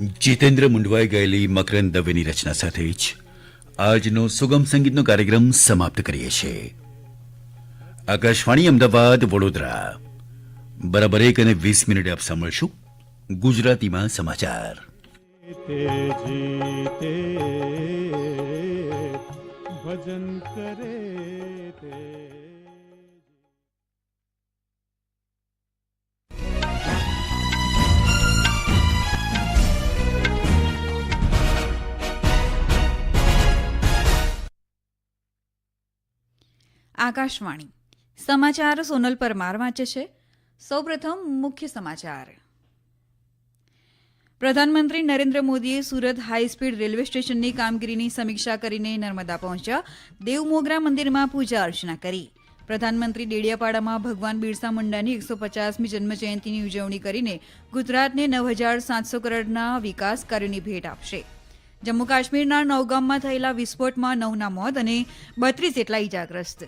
જીતેન્દ્ર મુંડવાઈ ગયેલી મકરંદ દવેની રચના સાથે જ આજનો સુગમ સંગીતનો કાર્યક્રમ સમાપ્ત કરીએ છીએ. આકાશવાણી અમદાવાદ, વડોદરા. બરાબર એક અને વીસ મિનિટે આપ સાંભળશું ગુજરાતીમાં સમાચાર. ભજન કરે આકાશવાણી. સમાચાર સોનલ પરમાર વાંચે છે. સૌપ્રથમ મુખ્ય સમાચાર. પ્રધાનમંત્રી નરેન્દ્ર મોદીએ સુરત હાઈસ્પીડ રેલવે સ્ટેશનની કામગીરીની સમીક્ષા કરીને નર્મદા પહોંચ્યા. દેવમોગરા મંદિરમાં પૂજા અર્ચના કરી. પ્રધાનમંત્રી ડેડિયાપાડામાં ભગવાન બિરસા મુંડાની એકસો પચાસમી જન્મજયંતિની ઉજવણી કરીને ગુજરાતને નવ હજાર સાતસો કરોડના વિકાસ કાર્યોની ભેટ આપશે. જમ્મુ કાશ્મીરના નવગામમાં થયેલા વિસ્ફોટમાં નવના મોત અને બત્રીસ જેટલા ઇજાગ્રસ્ત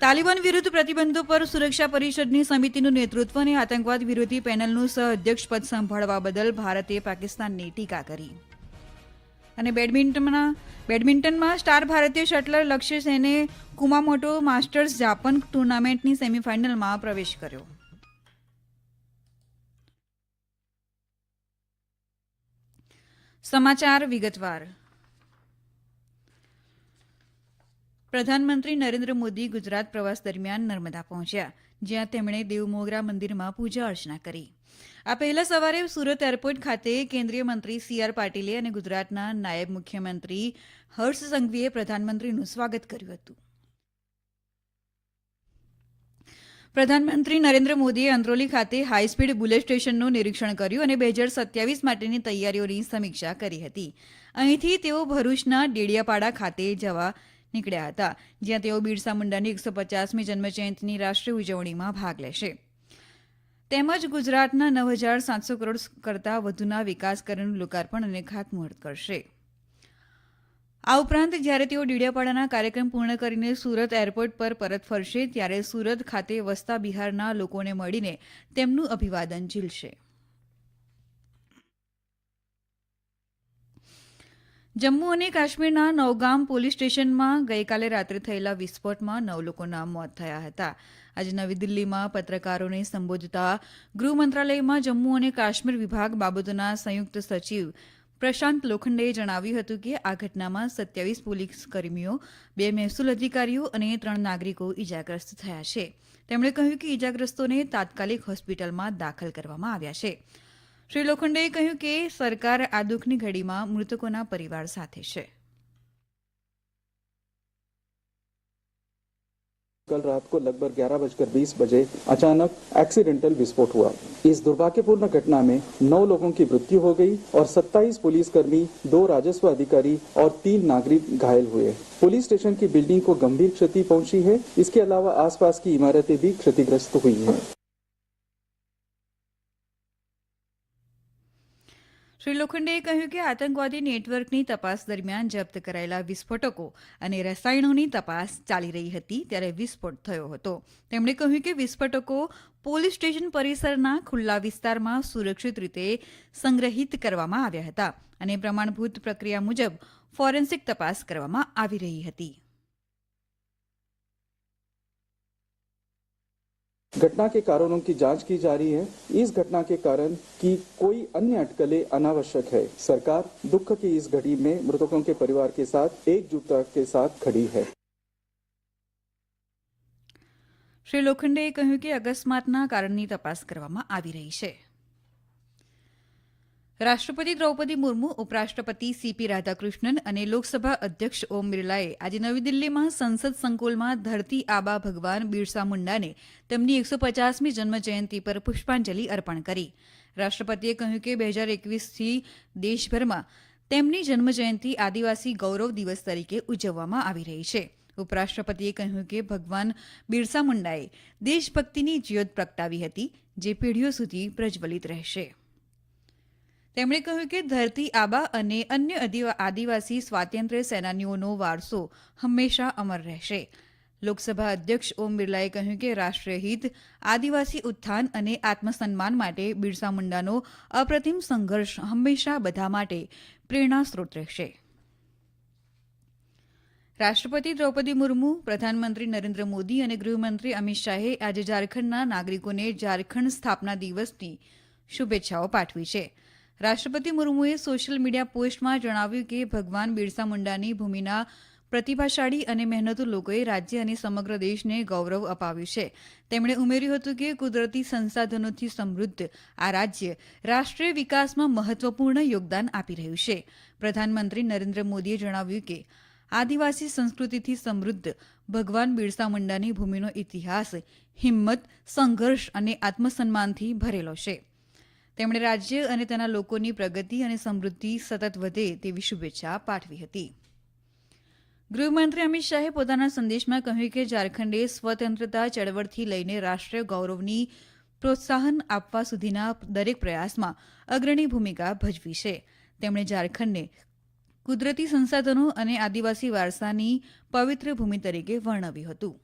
તાલિબાન વિરુદ્ધ પ્રતિબંધો પર સુરક્ષા પરિષદની સમિતિનું નેતૃત્વ અને આતંકવાદ વિરોધી પેનલનું સહ અધ્યક્ષપદ સંભાળવા બદલ ભારતે પાકિસ્તાનની ટીકા કરી. અને બેડમિન્ટનમાં બેડમિન્ટનમાં સ્ટાર ભારતીય શટલર લક્ષ્ય સેને કુમામોટો માસ્ટર્સ જાપાન ટુર્નામેન્ટની સેમીફાઇનલમાં પ્રવેશ કર્યો. સમાચાર વિગતવાર. પ્રધાનમંત્રી નરેન્દ્ર મોદી ગુજરાત પ્રવાસ દરમિયાન નર્મદા પહોંચ્યા, જ્યાં તેમણે દેવમોગરા મંદિરમાં પૂજા અર્ચના કરી. આ પહેલા સવારે સુરત એરપોર્ટ ખાતે કેન્દ્રીય મંત્રી સી આર પાટીલે અને ગુજરાતના નાયબ મુખ્યમંત્રી હર્ષ સંઘવીએ પ્રધાનમંત્રીનું સ્વાગત કર્યું હતું. પ્રધાનમંત્રી નરેન્દ્ર મોદીએ અંત્રોલી ખાતે હાઈસ્પીડ બુલેટ સ્ટેશનનું નિરીક્ષણ કર્યું અને બે હજાર સત્યાવીસ માટેની તૈયારીઓની સમીક્ષા કરી હતી. અહીંથી તેઓ ભરૂચના ડેડિયાપાડા ખાતે જવા નીકળ્યા હતા, જ્યાં તેઓ બિરસા મુંડાની એકસો પચાસમી જન્મજયંતિની રાષ્ટ્રીય ઉજવણીમાં ભાગ લેશે. તેમજ ગુજરાતના નવ હજાર સાતસો કરોડ કરતાં વધુના વિકાસ કાર્યનું લોકાર્પણ અને ખાતમુહૂર્ત કરશે. આ ઉપરાંત જ્યારે તેઓ ડીડિયાપાડાના કાર્યક્રમ પૂર્ણ કરીને સુરત એરપોર્ટ પર પરત ફરશે, ત્યારે સુરત ખાતે વસતા બિહારના લોકોને મળીને તેમનું અભિવાદન ઝીલશે. જમ્મુ અને કાશ્મીરના નવગામ પોલીસ સ્ટેશનમાં ગઈકાલે રાત્રે થયેલા વિસ્ફોટમાં નવ લોકોના મોત થયા હતા. આજે નવી દિલ્હીમાં પત્રકારોને સંબોધતા ગૃહ મંત્રાલયમાં જમ્મુ અને કાશ્મીર વિભાગ બાબતોના સંયુક્ત સચિવ પ્રશાંત લોખંડેએ જણાવ્યું હતું કે આ ઘટનામાં સત્યાવીસ પોલીસ કર્મીઓ, બે મહેસૂલ અધિકારીઓ અને ત્રણ નાગરિકો ઇજાગ્રસ્ત થયા છે. તેમણે કહ્યું કે ઇજાગ્રસ્તોને તાત્કાલિક હોસ્પિટલમાં દાખલ કરવામાં આવ્યા છે. શ્રી લોખંડેએ કહ્યું કે સરકાર આ દુઃખની ઘડીમાં મૃતકોના પરિવાર સાથે છે कल रात को लगभग ग्यारह बजकर बीस बजे अचानक एक्सीडेंटल विस्फोट हुआ इस दुर्भाग्यपूर्ण घटना में नौ लोगों की मृत्यु हो गई और 27 पुलिसकर्मी दो राजस्व अधिकारी और तीन नागरिक घायल हुए पुलिस स्टेशन की बिल्डिंग को गंभीर क्षति पहुंची है इसके अलावा आसपास की इमारतें भी क्षतिग्रस्त हुई हैं શ્રી લોખંડેએ કહ્યું કે આતંકવાદી નેટવર્કની તપાસ દરમિયાન જપ્ત કરાયેલા વિસ્ફોટકો અને રસાયણોની તપાસ ચાલી રહી હતી ત્યારે વિસ્ફોટ થયો હતો. તેમણે કહ્યું કે વિસ્ફોટકો પોલીસ સ્ટેશન પરિસરના ખુલ્લા વિસ્તારમાં સુરક્ષિત રીતે સંગ્રહિત કરવામાં આવ્યા હતા અને પ્રમાણભૂત પ્રક્રિયા મુજબ ફોરેન્સિક તપાસ કરવામાં આવી રહી હતી. घटना के कारणों की जांच की जा रही है इस घटना के कारण की कोई अन्य अटकलें अनावश्यक है सरकार दुख की इस घड़ी में मृतकों के परिवार के साथ एकजुटता के साथ खड़ी है શ્રી લોખંડેએ કહ્યું કે અકસ્માતના કારણની તપાસ કરવામાં આવી રહી છે રાષ્ટ્રપતિ દ્રૌપદી મુર્મુ, ઉપરાષ્ટ્રપતિ સીપી રાધાકૃષ્ણન અને લોકસભા અધ્યક્ષ ઓમ બિરલાએ આજે નવી દિલ્હીમાં સંસદ સંકુલમાં ધરતી આબા ભગવાન બિરસા મુંડાને તેમની એકસો પચાસમી જન્મજયંતિ પર પુષ્પાંજલિ અર્પણ કરી. રાષ્ટ્રપતિએ કહ્યું કે બે હજાર એકવીસથી દેશભરમાં તેમની જન્મજયંતિ આદિવાસી ગૌરવ દિવસ તરીકે ઉજવવામાં આવી રહી છે. ઉપરાષ્ટ્રપતિએ કહ્યું કે ભગવાન બિરસા મુંડાએ દેશભક્તિની જ્યોત પ્રગટાવી હતી, જે પેઢીઓ સુધી પ્રજ્વલિત રહેશે. તેમણે કહ્યું કે ધરતી આબા અને અન્ય આદિવાસી સ્વાતંત્ર્ય સેનાનીઓનો વારસો હંમેશા અમર રહેશે. લોકસભા અધ્યક્ષ ઓમ બિરલાએ કહ્યું કે રાષ્ટ્રીય હિત, આદિવાસી ઉત્થાન અને આત્મસન્માન માટે બિરસા મુંડાનો અપ્રતિમ સંઘર્ષ હંમેશા બધા માટે પ્રેરણા સ્ત્રોત રહેશે. રાષ્ટ્રપતિ દ્રૌપદી મુર્મુ, પ્રધાનમંત્રી નરેન્દ્ર મોદી અને ગૃહમંત્રી અમિત શાહે આજે ઝારખંડના નાગરિકોને ઝારખંડ સ્થાપના દિવસની શુભેચ્છાઓ પાઠવી છે. રાષ્ટ્રપતિ મુર્મુએ સોશિયલ મીડિયા પોસ્ટમાં જણાવ્યું કે ભગવાન બિરસા મુંડાની ભૂમિના પ્રતિભાશાળી અને મહેનતુ લોકોએ રાજ્ય અને સમગ્ર દેશને ગૌરવ અપાવ્યું છે. તેમણે ઉમેર્યું હતું કે કુદરતી સંસાધનોથી સમૃદ્ધ આ રાજ્ય રાષ્ટ્રીય વિકાસમાં મહત્વપૂર્ણ યોગદાન આપી રહ્યું છે. પ્રધાનમંત્રી નરેન્દ્ર મોદીએ જણાવ્યું કે આદિવાસી સંસ્કૃતિથી સમૃદ્ધ ભગવાન બિરસા મુંડાની ભૂમિનો ઇતિહાસ હિંમત, સંઘર્ષ અને આત્મસન્માનથી ભરેલો છે. તેમણે રાજ્ય અને તેના લોકોની પ્રગતિ અને સમૃદ્ધિ સતત વધે તેવી શુભેચ્છા પાઠવી હતી. ગૃહમંત્રી અમિત શાહે પોતાના સંદેશમાં કહ્યું કે ઝારખંડે સ્વતંત્રતા ચળવળથી લઈને રાષ્ટ્રીય ગૌરવની પ્રોત્સાહન આપવા સુધીના દરેક પ્રયાસમાં અગ્રણી ભૂમિકા ભજવી છે. તેમણે ઝારખંડને કુદરતી સંસાધનો અને આદિવાસી વારસાની પવિત્ર ભૂમિ તરીકે વર્ણવ્યું હતું.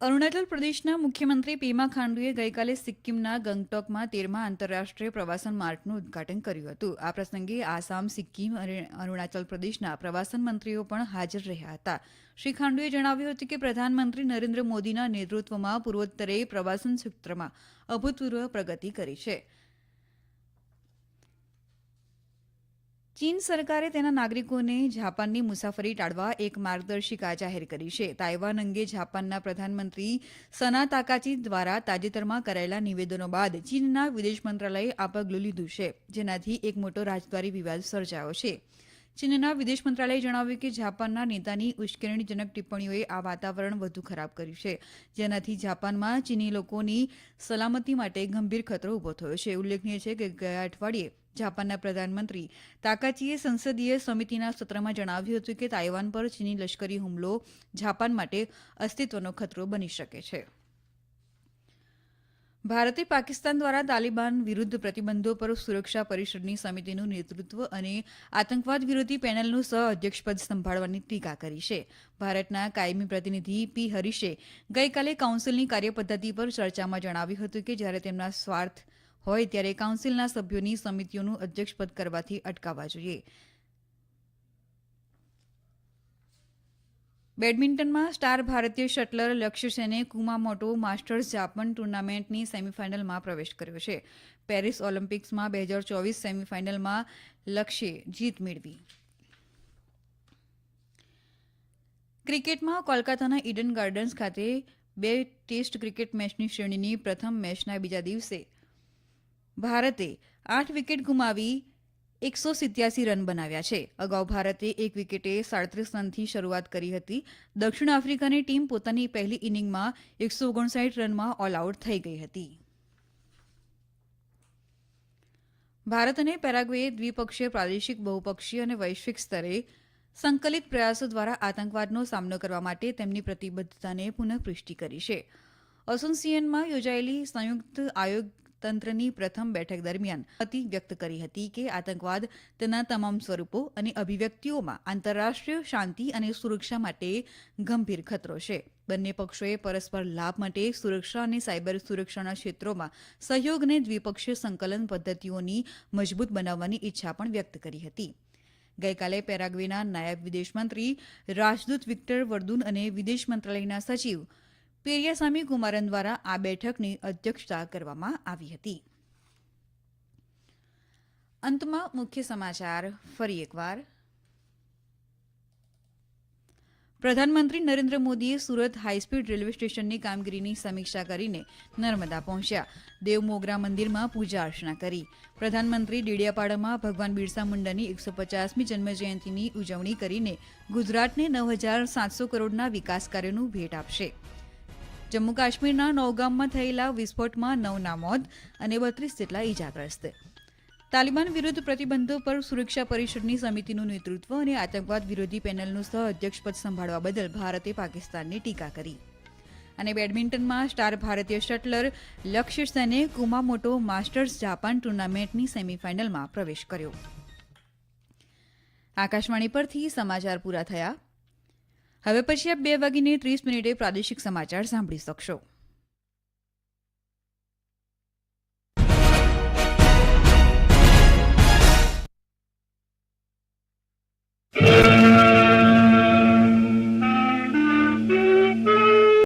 અરુણાચલ પ્રદેશના મુખ્યમંત્રી પેમા ખાંડુએ ગઈકાલે સિક્કિમના ગંગટોકમાં તેરમા આંતરરાષ્ટ્રીય પ્રવાસન માર્ટનું ઉદઘાટન કર્યું હતું. આ પ્રસંગે આસામ, સિક્કિમ અને અરુણાચલ પ્રદેશના પ્રવાસન મંત્રીઓ પણ હાજર રહ્યા હતા. શ્રી ખાંડુએ જણાવ્યું હતું કે પ્રધાનમંત્રી નરેન્દ્ર મોદીના નેતૃત્વમાં પૂર્વોત્તરે પ્રવાસન ક્ષેત્રમાં અભૂતપૂર્વ પ્રગતિ કરી છે. ચીન સરકારે તેના નાગરિકોને જાપાનની મુસાફરી ટાળવા એક માર્ગદર્શિકા જાહેર કરી છે. તાઇવાન અંગે જાપાનના પ્રધાનમંત્રી સના તાકાચી દ્વારા તાજેતરમાં કરાયેલા નિવેદનો બાદ ચીનના વિદેશ મંત્રાલયે આ પગલું લીધું છે, જેનાથી એક મોટો રાજદ્વારી વિવાદ સર્જાયો છે. ચીનના વિદેશ મંત્રાલયે જણાવ્યું કે જાપાનના નેતાની ઉશ્કેરણીજનક ટિપ્પણીઓએ આ વાતાવરણ વધુ ખરાબ કર્યું છે, જેનાથી જાપાનમાં ચીની લોકોની સલામતી માટે ગંભીર ખતરો ઊભો થયો છે. ઉલ્લેખનીય છે કે ગયા અઠવાડિયે જાપાનના પ્રધાનમંત્રી તાકાચીએ સંસદીય સમિતિના સત્રમાં જણાવ્યું હતું કે તાઇવાન પર ચીની લશ્કરી હુમલો જાપાન માટે અસ્તિત્વનો ખતરો બની શકે છે. ભારતે પાકિસ્તાન દ્વારા તાલિબાન વિરુદ્ધ પ્રતિબંધો પર સુરક્ષા પરિષદની સમિતિનું નેતૃત્વ અને આતંકવાદ વિરોધી પેનલનું સહ અધ્યક્ષપદ સંભાળવાની ટીકા કરી છે. ભારતના કાયમી પ્રતિનિધિ પી હરીશે ગઈકાલે કાઉન્સિલની કાર્યપદ્ધતિ પર ચર્ચામાં જણાવ્યું હતું કે જ્યારે તેમના સ્વાર્થ હોય ત્યારે કાઉન્સિલના સભ્યોની સમિતિઓનું અધ્યક્ષપદ કરવાથી અટકાવવા જોઈએ. બેડમિન્ટનમાં સ્ટાર ભારતીય શટલર લક્ષ્ય સેને કુમામોટો માસ્ટર્સ જાપાન ટુર્નામેન્ટની સેમીફાઇનલમાં પ્રવેશ કર્યો છે. પેરિસ ઓલિમ્પિક્સમાં બે હજાર ચોવીસ સેમીફાઇનલમાં લક્ષ્યે જીત મેળવી. ક્રિકેટમાં કોલકાતાના ઈડન ગાર્ડન્સ ખાતે બે ટેસ્ટ ક્રિકેટ મેચની શ્રેણીની પ્રથમ મેચના બીજા દિવસે ભારતે આઠ વિકેટ ગુમાવી એકસો સિત્યાસી રન બનાવ્યા છે. અગાઉ ભારતે એક વિકેટે સાડત્રીસ રનથી શરૂઆત કરી હતી. દક્ષિણ આફ્રિકાની ટીમ પોતાની પહેલી ઇનિંગમાં એકસો ઓગણસાઠ રનમાં ઓલ આઉટ થઈ ગઈ હતી. ભારત અને પેરાગ્વેએ દ્વિપક્ષીય, પ્રાદેશિક, બહુપક્ષીય અને વૈશ્વિક સ્તરે સંકલિત પ્રયાસો દ્વારા આતંકવાદનો સામનો કરવા માટે તેમની પ્રતિબદ્ધતાને પુનઃપુષ્ટિ કરી છે. અસોસિએશનમાં યોજાયેલી સંયુક્ત આયોગ તંત્રની પ્રથમ બેઠક દરમિયાન અતિ વ્યક્ત કરી હતી કે આતંકવાદ તેના તમામ સ્વરૂપો અને અભિવ્યક્તિઓમાં આંતરરાષ્ટ્રીય શાંતિ અને સુરક્ષા માટે ગંભીર ખતરો છે. બંને પક્ષોએ પરસ્પર લાભ માટે સુરક્ષા અને સાયબર સુરક્ષાના ક્ષેત્રોમાં સહયોગ અને દ્વિપક્ષીય સંકલન પદ્ધતિઓની મજબૂત બનાવવાની ઈચ્છા પણ વ્યક્ત કરી હતી. ગઈકાલે પેરાગ્વેના નાયબ વિદેશમંત્રી રાજદૂત વિક્ટર વર્દુન અને વિદેશ મંત્રાલયના સચિવ પેરિયાસામી કુમારન દ્વારા આ બેઠકની અધ્યક્ષતા કરવામાં આવી હતી. અંતમાં મુખ્ય સમાચાર ફરી એકવાર. પ્રધાનમંત્રી નરેન્દ્ર મોદીએ સુરત હાઈસ્પીડ રેલવે સ્ટેશનની કામગીરીની સમીક્ષા કરીને નર્મદા પહોંચ્યા. દેવમોગરા મંદિરમાં પૂજા અર્ચના કરી. પ્રધાનમંત્રી ડેડિયાપાડામાં ભગવાન બિરસા મુંડાની એકસો પચાસમી જન્મજયંતિની ઉજવણી કરીને ગુજરાતને નવ હજાર સાતસો કરોડના વિકાસ કાર્યોનું ભેટ આપશે. જમ્મુ કાશ્મીરના નૌગામમાં થયેલા વિસ્ફોટમાં નવના મોત અને બત્રીસ જેટલા ઇજાગ્રસ્ત તાલિબાન વિરુદ્ધ પ્રતિબંધો પર સુરક્ષા પરિષદની સમિતિનું નેતૃત્વ અને આતંકવાદ વિરોધી પેનલનું સહ અધ્યક્ષપદ સંભાળવા બદલ ભારતે પાકિસ્તાનની ટીકા કરી. અને બેડમિન્ટનમાં સ્ટાર ભારતીય શટલર લક્ષ્ય સેને કુમામોટો માસ્ટર્સ જાપાન ટુર્નામેન્ટની સેમીફાઇનલમાં પ્રવેશ કર્યો. આકાશવાણી પરથી સમાચાર પૂરા થયા. હવે પછી આપ બે વાગીને ત્રીસ મિનિટે પ્રાદેશિક સમાચાર સાંભળી શકશો.